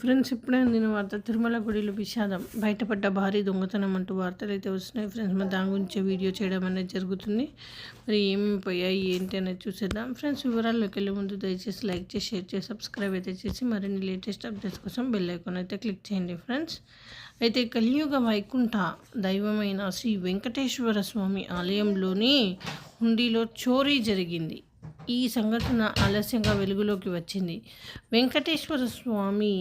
Friends ఇప్పుడే అందిన వార్త తిరుమల గుడిలో విషాదం బయటపడ్డ భారీ దొంగతనం అంటూ వార్తలు అయితే వస్తున్నాయి. ఫ్రెండ్స్ మరి దాని గురించి వీడియో చేయడం అనేది జరుగుతుంది. మరి ఏమేమి పోయాయి ఏంటి అనేది చూసేద్దాం. ఫ్రెండ్స్ వివరాల్లోకి వెళ్ళే ముందు దయచేసి లైక్ చేసి షేర్ చేసి సబ్స్క్రైబ్ అయితే చేసి మరిన్ని లేటెస్ట్ అప్డేట్స్ కోసం బెల్ ఐకాన్ అయితే క్లిక్ చేయండి. ఫ్రెండ్స్ అయితే కలియుగ వైకుంఠ దైవమైన శ్రీ వెంకటేశ్వర స్వామి ఆలయంలోని హుండీలో చోరీ జరిగింది. ఈ సంఘటన ఆలస్యంగా వెలుగులోకి వచ్చింది. వెంకటేశ్వర స్వామి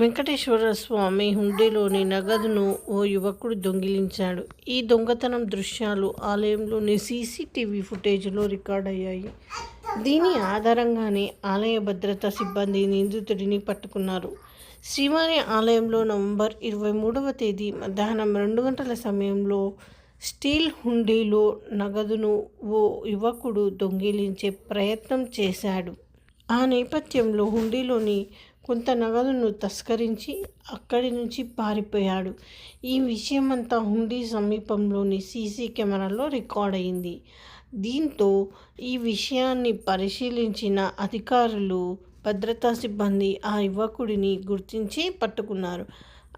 వెంకటేశ్వర స్వామి హుండీలోని నగదును ఓ యువకుడు దొంగిలించాడు. ఈ దొంగతనం దృశ్యాలు ఆలయంలోని సీసీటీవీ ఫుటేజ్లో రికార్డ్ అయ్యాయి దీని ఆధారంగానే ఆలయ భద్రతా సిబ్బంది నిందితుడిని పట్టుకున్నారు. శ్రీవారి ఆలయంలో నవంబర్ ఇరవై మూడవ తేదీ మధ్యాహ్నం రెండు గంటల సమయంలో స్టీల్ హుండీలో నగదును ఓ యువకుడు దొంగిలించే ప్రయత్నం చేశాడు. ఆ నేపథ్యంలో హుండీలోని కొంత నగదును తస్కరించి అక్కడి నుంచి పారిపోయాడు. ఈ విషయమంతా హుండీ సమీపంలోని సీసీ కెమెరాలో రికార్డ్ అయింది దీంతో ఈ విషయాన్ని పరిశీలించిన అధికారులు భద్రతా సిబ్బంది ఆ యువకుడిని గుర్తించి పట్టుకున్నారు.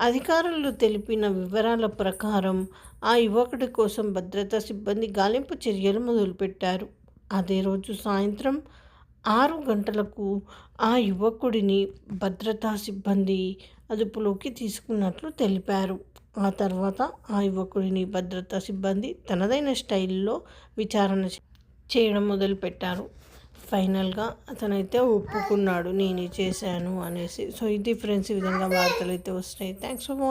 అధికారులు తెలిపిన వివరాల ప్రకారం ఆ యువకుడి కోసం భద్రతా సిబ్బంది గాలింపు చర్యలు మొదలుపెట్టారు. అదే రోజు సాయంత్రం ఆరు గంటలకు ఆ యువకుడిని భద్రతా సిబ్బంది అదుపులోకి తీసుకున్నట్లు తెలిపారు. ఆ తర్వాత ఆ యువకుడిని భద్రతా సిబ్బంది తనదైన స్టైల్లో విచారణ చేయడం మొదలుపెట్టారు. ఫైనల్గా అతనైతే ఒప్పుకున్నాడు నేనే చేశాను అనేసి. సో ఇది ఫ్రెండ్స్ ఈ విధంగా వార్తలు అయితే వస్తున్నాయి థ్యాంక్స్ ఫర్ వాచింగ్